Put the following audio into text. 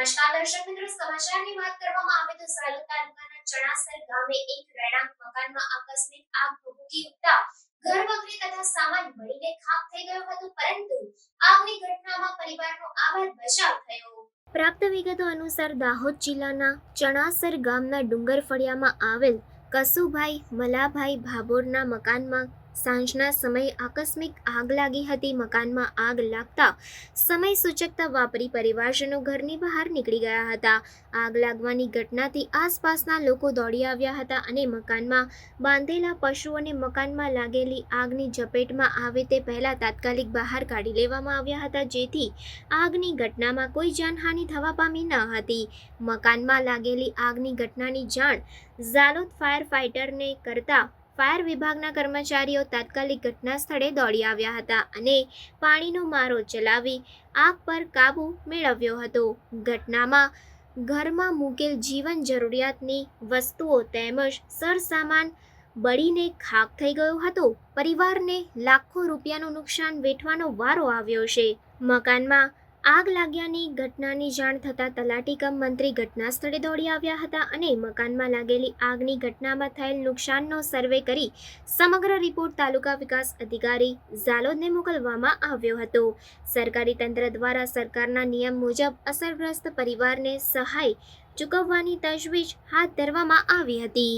નમસ્કાર દર્શક મિત્રો, સમાચારની વાત કરવામાં આવે તો ઝાલોદ તાલુકાના ચણાસર ગામે એક રહેણાંક મકાનમાં આકસ્મિક આગ ભભૂકી ઉઠતા ઘર વખરી તથા સામાન બળીને ખાખ થઈ ગયો હતો, પરંતુ આગની ઘટનામાં પરિવારનો આભાર બચાવ થયો. પ્રાપ્ત વિગતો અનુસાર દાહોદ જિલ્લાના ચણાસર ગામના ડુંગર ફળિયામાં આવેલ કસુભાઈ, મલાભાઈ ભાભોરના મકાનમાં સાંજના સમયે આકસ્મિક આગ લાગી હતી, મકાનમાં આગ લાગતા સમય સૂચકતા વાપરી પરિવારજનો ઘરની બહાર નીકળી ગયા હતા. આગ લાગવાની ઘટનાથી આસપાસના લોકો દોડી આવ્યા હતા અને મકાનમાં બાંધેલા પશુઓને મકાનમાં લાગેલી આગની ઝપેટમાં આવે તે પહેલાં તાત્કાલિક બહાર કાઢી લેવામાં આવ્યા હતા, જેથી આગની ઘટનામાં કોઈ જાનહાનિ થવા પામી ન હતી. મકાનમાં લાગેલી આગની ઘટનાની જાણ ઝાલોદ ફાયર ફાઇટરને કરતા ફાયર વિભાગના કર્મચારીઓ તાત્કાલિક ઘટના સ્થળે દોડી આવ્યા હતા અને પાણીનો મારો ચલાવી આગ પર કાબૂ મેળવ્યો હતો. ઘટનામાં ઘરમાં મૂકેલ જીવન જરૂરિયાતની વસ્તુઓ તેમજ સરસામાન બળીને ખાક થઈ ગયો હતો. પરિવારને લાખો રૂપિયાનું નુકસાન વેઠવાનો વારો આવ્યો છે. મકાનમાં આગ લાગ્યાની ઘટનાની જાણ થતાં તલાટી કમ મંત્રી ઘટના સ્થળે દોડી આવ્યા હતા અને મકાનમાં લાગેલી આગની ઘટનામાં થયેલ નુકસાનનો સર્વે કરી સમગ્ર રિપોર્ટ તાલુકા વિકાસ અધિકારી ઝાલોદને મોકલવામાં આવ્યો હતો. સરકારી તંત્ર દ્વારા સરકારના નિયમ મુજબ અસરગ્રસ્ત પરિવારને સહાય ચૂકવવાની તજવીજ હાથ ધરવામાં આવી હતી.